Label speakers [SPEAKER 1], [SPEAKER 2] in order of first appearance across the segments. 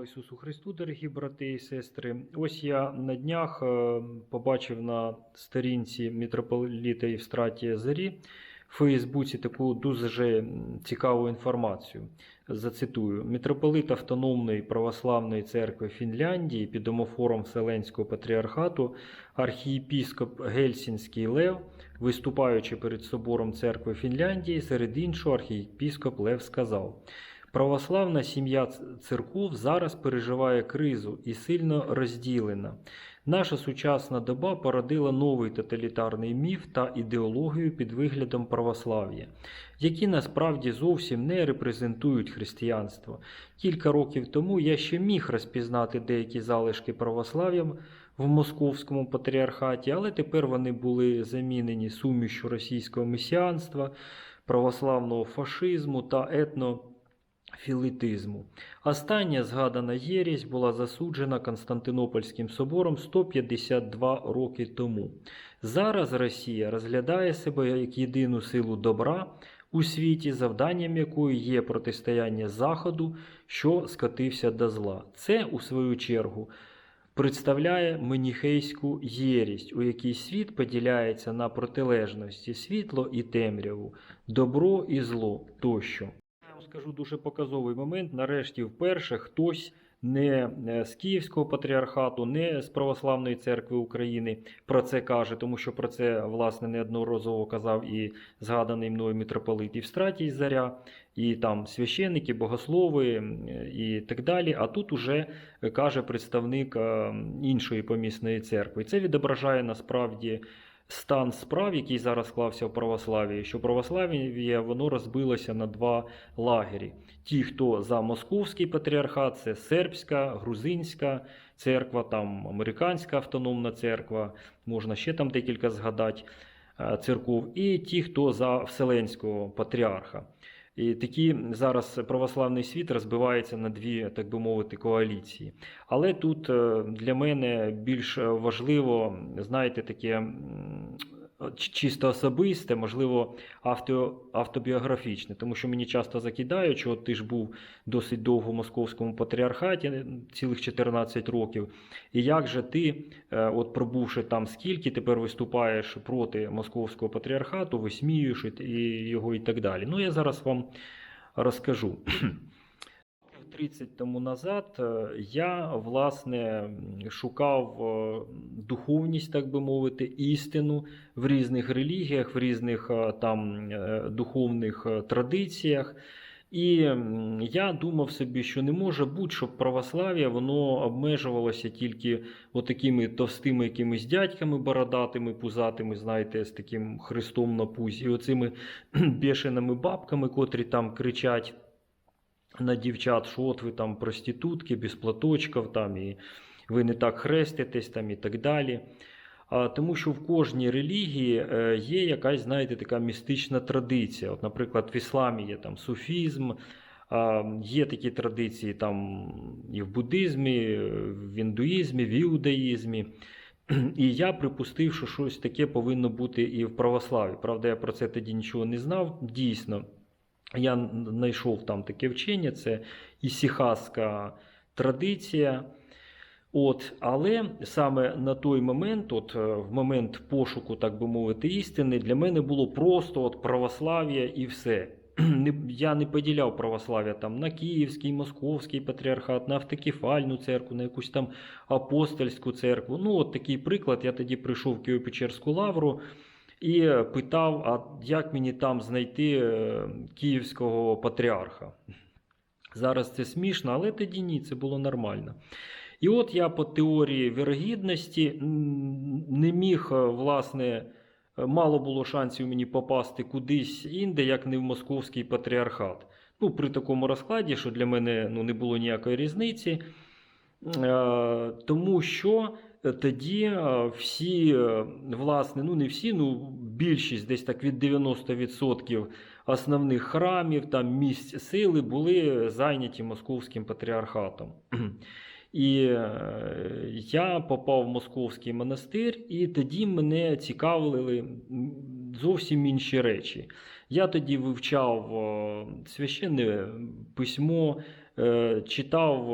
[SPEAKER 1] Слава Ісусу Христу, дорогі брати і сестри. Ось я на днях е, побачив на сторінці митрополіта Євстратія Зарі в Фейсбуці таку дуже цікаву інформацію. Зацитую: митрополит Автономної православної церкви Фінляндії під домофором Вселенського патріархату, архієпіскоп Гельсінський Лев, виступаючи перед собором церкви Фінляндії, серед іншого архієпіскоп Лев сказав. Православна сім'я церков зараз переживає кризу і сильно розділена. Наша сучасна доба породила новий тоталітарний міф та ідеологію під виглядом православ'я, які насправді зовсім не репрезентують християнство. Кілька років тому я ще міг розпізнати деякі залишки православ'я в московському патріархаті, але тепер вони були замінені сумішю російського месіанства, православного фашизму та етно філітизму. Остання згадана єресь була засуджена Константинопольським собором 152 роки тому. Зараз Росія розглядає себе як єдину силу добра у світі, завданням якої є протистояння Заходу, що скотився до зла. Це, у свою чергу, представляє маніхейську єрість, у якій світ поділяється на протилежності світло і темряву, добро і зло тощо. Скажу дуже показовий момент. Нарешті, вперше хтось не е, з Київського патріархату, не з Православної церкви України про це каже, тому що про це власне неодноразово казав і згаданий мною митрополит Євстратій Заря, і там священники, богослови і так далі. А тут уже е, каже представник е, іншої помісної церкви. Це відображає насправді стан справ, який зараз склався в православії, що православ'я воно розбилося на два лагері. Ті, хто за московський патріархат, це сербська, грузинська церква, там американська автономна церква, можна ще там декілька згадати е, церков, і ті, хто за Вселенського патріарха. І такі зараз православний світ розбивається на дві, так би мовити, коаліції. Але тут е, для мене більш важливо, знаєте, таке чисто особисте, можливо, авто, автобіографічне, тому що мені часто закидають, що ти ж був досить довго в московському патріархаті, е, цілих 14 років. І як же ти, е, от пробувши там скільки, тепер виступаєш проти московського патріархату, висміюєш його і так далі. Ну, я зараз вам розкажу. 30 тому назад е, я власне шукав е, духовність, так би мовити, істину в різних релігіях, в різних е, там духовних традиціях. І я думав собі, що не може бути, щоб православ'я воно обмежувалося тільки отакими товстими якимись дядьками бородатими, пузатими, знаєте, з таким хрестом на пузі, оцими бешеними бабками, котрі там кричать на дівчат, що от ви там проститутки, без платочків, там, і ви не так хреститесь там, і так далі. А, тому що в кожній релігії е, є якась, знаєте, така містична традиція. От, наприклад, в ісламі є там суфізм, є такі традиції там і в буддизмі, в індуїзмі, в іудаїзмі. І я припустив, що щось таке повинно бути і в православі. Правда, я про це тоді нічого не знав. Дійсно, я знайшов там таке вчення, це ісіхаська традиція. От, але саме на той момент, от, е, в момент пошуку, так би мовити, істини, для мене було просто от православ'я і все. Я не поділяв православ'я там на Київський, Московський патріархат, на автокефальну церкву, на якусь там апостольську церкву. Ну, от такий приклад. Я тоді прийшов в Києво-Печерську лавру і питав, а як мені там знайти е, київського патріарха. Зараз це смішно, але тоді ні, це було нормально. І от я по теорії вірогідності не міг, е, власне, е, мало було шансів мені попасти кудись інде, як не в московський патріархат. Ну, при такому розкладі, що для мене ну, не було ніякої різниці. Тому що тоді е, всі, е, власне, ну не всі, ну більшість, десь так від 90% основних храмів, там місць сили були зайняті московським патріархатом. І е, я попав в московський монастир, і тоді мене цікавили зовсім інші речі. Я тоді вивчав священне письмо, читав,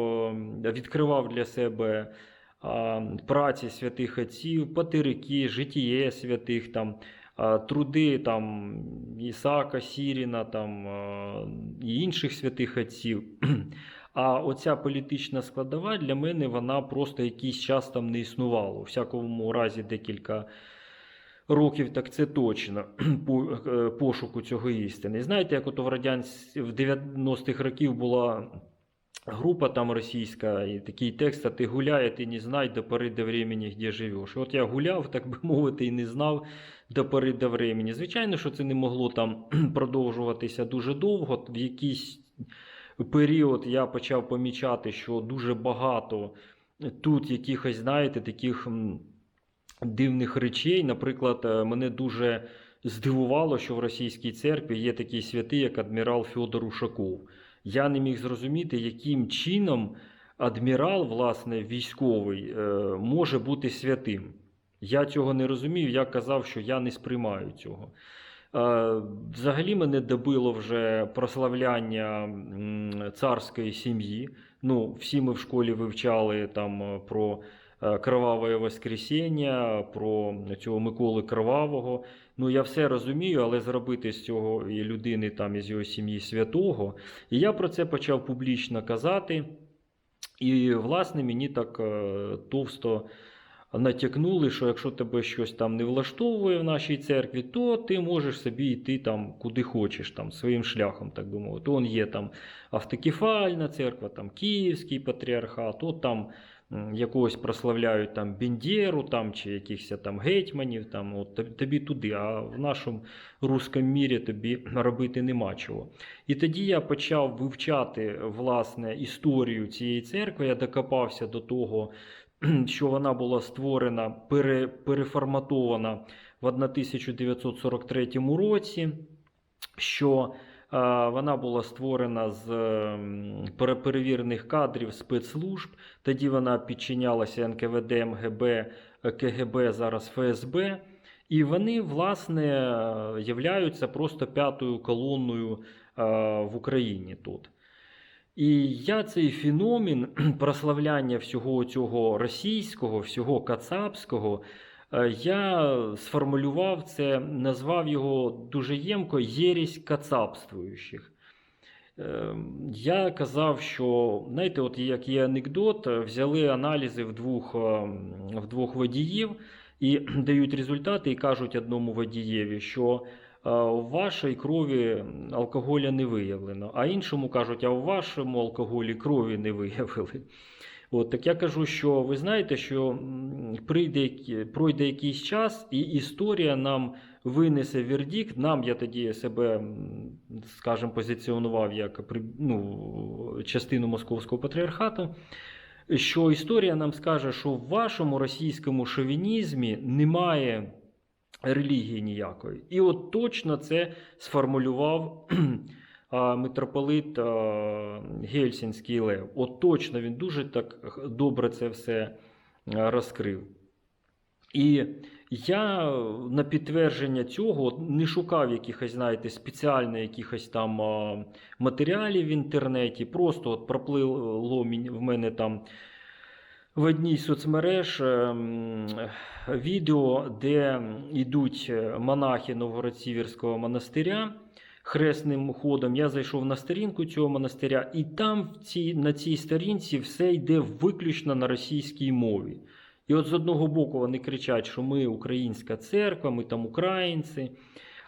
[SPEAKER 1] відкривав для себе праці святих отців, патерики, житіє святих, там, труди там, Ісака, Сіріна там, і інших святих отців. А оця політична складова для мене вона просто якийсь час там не існувала. У всякому разі, декілька років, так це точно е, пошуку цього істини. Знаєте, як от в радянсь... в 90-х років була група там російська, і такий текст, а ти гуляй, а ти не знай до пори до времени, де живеш. От я гуляв, так би мовити, і не знав до пори до времени. Звичайно, що це не могло там продовжуватися дуже довго. В якийсь період я почав помічати, що дуже багато тут якихось, знаєте, таких дивних речей. Наприклад, е, мене дуже здивувало, що в російській церкві є такий святий, як адмірал Фьодор Ушаков. Я не міг зрозуміти, яким чином адмірал, власне, військовий, е, може бути святим. Я цього не розумів, я казав, що я не сприймаю цього. Е, Взагалі мене добило вже прославляння царської сім'ї. Ну, всі ми в школі вивчали там е, про Кроваве Воскресіння, про цього Миколи Кровавого. Ну, я все розумію, але зробити з цього і людини, там, із його сім'ї святого. І я про це почав публічно казати. І, власне, мені так е, товсто натякнули, що якщо тебе щось там не влаштовує в нашій церкві, то ти можеш собі йти там куди хочеш, там своїм шляхом, так би мовити. Он є там автокефальна церква, там Київський патріархат, от там якогось прославляють там Бендєру там, чи якихось там гетьманів, там, от, тобі туди, а в нашому русскому мірі тобі робити нема чого. І тоді я почав вивчати власне історію цієї церкви. Я докопався до того, що вона була створена, пере, переформатована в 1943 році. Що вона була створена з ем, перевірених кадрів спецслужб. Тоді вона підчинялася НКВД, МГБ, е, КГБ, зараз ФСБ. І вони, власне, являються просто п'ятою колонною е, в Україні тут. І я цей феномен прославляння всього цього російського, всього кацапського, я сформулював це, назвав його дуже ємко єрість кацапствуючих. Е, Я казав, що, знаєте, от як є анекдот, е, взяли аналізи в двох, е, в двох водіїв і дають результати, і кажуть одному водієві, що е, у вашій крові алкоголя не виявлено, а іншому кажуть, а у вашому алкоголі крові не виявили. От, так я кажу, що ви знаєте, що прийде, пройде якийсь час, і історія нам винесе вердикт. Нам я тоді себе, скажімо, позиціонував як ну, частину московського патріархату. Що історія нам скаже, що в вашому російському шовінізмі немає релігії ніякої. І от точно це сформулював митрополит Гельсінський Лев. От точно він дуже так добре це все розкрив. І я на підтвердження цього не шукав якихось, знаєте, спеціально якихось там матеріалів в інтернеті. Просто от проплило в мене там в одній соцмереж ем, відео, де йдуть монахи Новгород-Сіверського монастиря хресним ходом. Я зайшов на сторінку цього монастиря, і там в цій, на цій сторінці все йде виключно на російській мові. І от з одного боку вони кричать, що ми українська церква, ми там українці.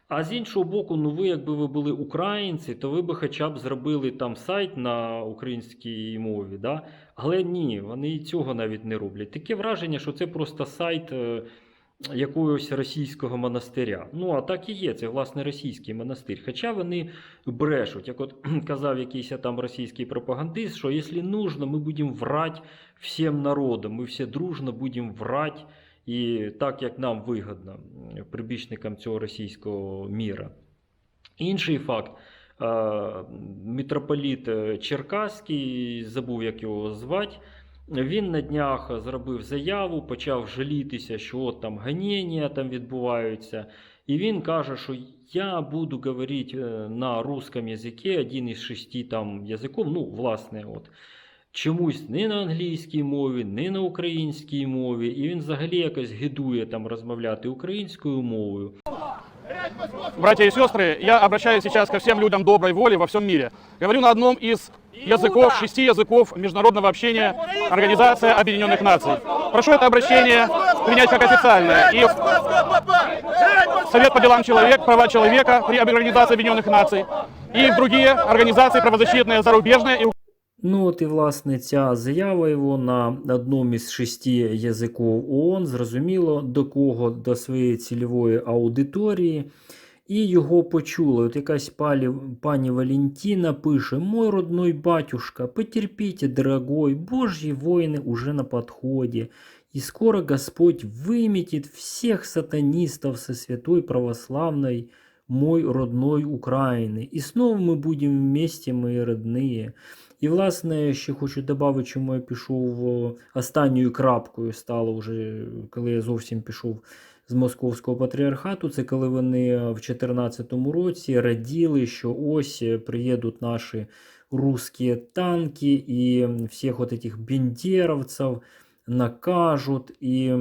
[SPEAKER 1] А з іншого боку, ну ви, якби ви були українці, то ви би хоча б зробили там сайт на українській мові. Да? Але ні, вони цього навіть не роблять. Таке враження, що це просто сайт е, якогось російського монастиря. Ну, а так і є, це власне російський монастир. Хоча вони брешуть, як от казав якийсь там російський пропагандист, що якщо нужно, ми будемо врать всім народом, ми всі дружно будемо врать. І так, як нам вигодно, прибічникам цього російського міра. Інший факт. Митрополіт е, Черкаський, забув, як його звати, він на днях зробив заяву, почав жалітися, що от там ганіння там відбуваються. І він каже, що я буду говорити е, на русском язикі, один із шести там язиків, ну, власне, от. Чомусь не на англійській мові, не на українській мові, і він взагалі якось гидує там розмовляти українською мовою.
[SPEAKER 2] Братья и сестры, я обращаюсь сейчас ко всем людям доброй воли во всем мире. Говорю на одном из языков, шести языков международного общения Организация Объединенных Наций. Прошу это обращение принять как официальное. И Совет по делам человека, права человека при Организации Объединенных Наций и другие организации правозащитные, зарубежные и
[SPEAKER 1] Ну от і власне ця заява його на одному із шести язиків ООН, зрозуміло до кого, до своєї цільової аудиторії. І його почули. От якась палі, пані Валентина пише: Мой родной батюшка, потерпите, дорогой, Божьи воины уже на подходе. И скоро Господь выметит всех сатанистов со святой православной мой родной Украины. И снова мы будем вместе, мої родные. І, власне, ще хочу додати, чому я пішов останньою крапкою стало вже, коли я зовсім пішов з московського патріархату. Це коли вони в 2014 році раділи, що ось приїдуть наші русські танки і всіх от этих бендеровців накажуть, і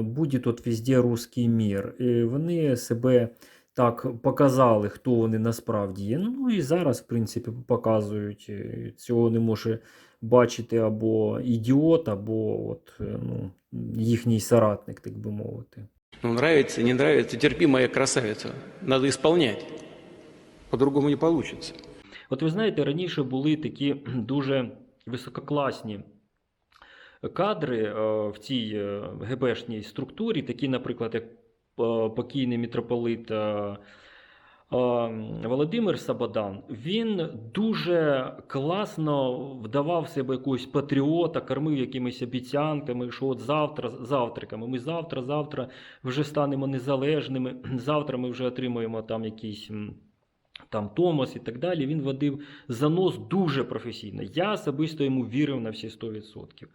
[SPEAKER 1] буде тут везде русський мір. І вони себе так показали, хто вони насправді є. Ну і зараз, в принципі, показують. Е, Цього не може бачити або ідіот, або от, е, ну, їхній соратник, так би мовити.
[SPEAKER 3] Ну, нравится, не нравится, терпи, моя красавица. Надо исполнять. По-другому не получится.
[SPEAKER 1] От ви знаєте, раніше були такі дуже висококласні кадри е, в цій ГБшній структурі, такі, наприклад, як покійний митрополит е, е, Володимир Сабадан. Він дуже класно вдавав себе якогось патріота, кормив якимись обіцянками, що от завтра, завтраками, ми завтра, завтра вже станемо незалежними, завтра ми вже отримаємо там якісь. Там Томас і так далі, він водив занос дуже професійно. Я особисто йому вірив на всі 100%.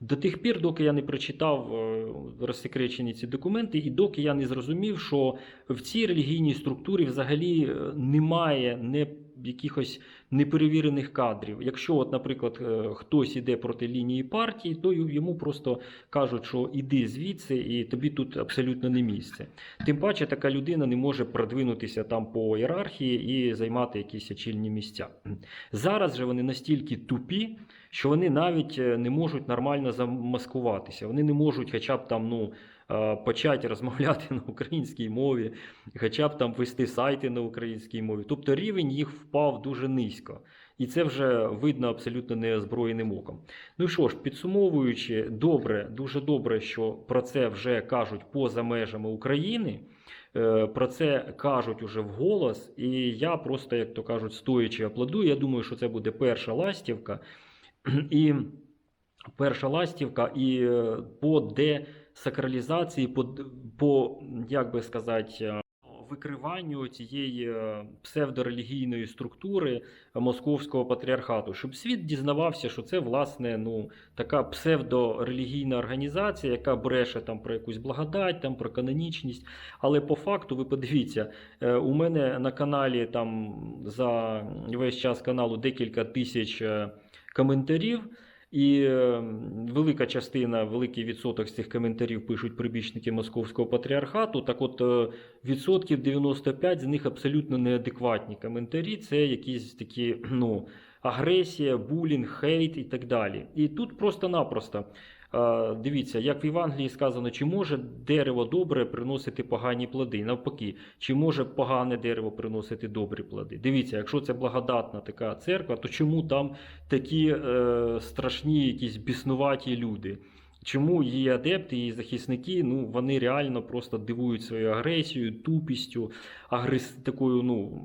[SPEAKER 1] До тих пір, доки я не прочитав е, розсекречені ці документи, і доки я не зрозумів, що в цій релігійній структурі взагалі е, немає не якихось неперевірених кадрів. Якщо, от, наприклад, е, хтось іде проти лінії партії, то йому просто кажуть, що іди звідси, і тобі тут абсолютно не місце. Тим паче, така людина не може продвинутися там по ієрархії і займати якісь очільні місця. Зараз же вони настільки тупі, що вони навіть е, не можуть нормально замаскуватися. Вони не можуть, хоча б там, ну. Е, Почати розмовляти на українській мові, хоча б там вести сайти на українській мові. Тобто рівень їх впав дуже низько. І це вже видно абсолютно неозброєним оком. Ну що ж, підсумовуючи, добре, дуже добре, що про це вже кажуть поза межами України. Е, Про це кажуть уже вголос, і я просто, як то кажуть, стоячи аплодую. Я думаю, що це буде перша ластівка. І перша ластівка, і е, по десакралізації, по, по як би сказати, е, викриванню цієї е, псевдорелігійної структури московського патріархату, щоб світ дізнавався, що це власне ну така псевдорелігійна організація, яка бреше там про якусь благодать, там про канонічність. Але по факту, ви подивіться, е, у мене на каналі там за весь час каналу декілька тисяч коментарів. І е, велика частина, великий відсоток з цих коментарів пишуть прибічники московського патріархату. Так от е, відсотків 95 з них абсолютно неадекватні коментарі. Це якісь такі ну, агресія, булінг, хейт і так далі. І тут просто-напросто. Е, Дивіться, як в Євангелії сказано, чи може дерево добре приносити погані плоди? Навпаки, чи може погане дерево приносити добрі плоди? Дивіться, якщо це благодатна така церква, то чому там такі е, страшні, якісь біснуваті люди? Чому її адепти, її захисники, ну вони реально просто дивують своєю агресією, тупістю, агрес... такою, ну,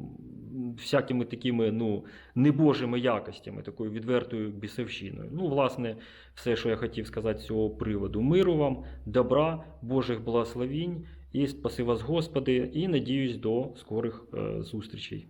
[SPEAKER 1] всякими такими ну, небожими якостями, такою відвертою бісовщиною. Ну, власне, все, що я хотів сказати з цього приводу. Миру вам, добра, Божих благословінь і спаси вас, Господи, і надіюсь до скорих е, зустрічей.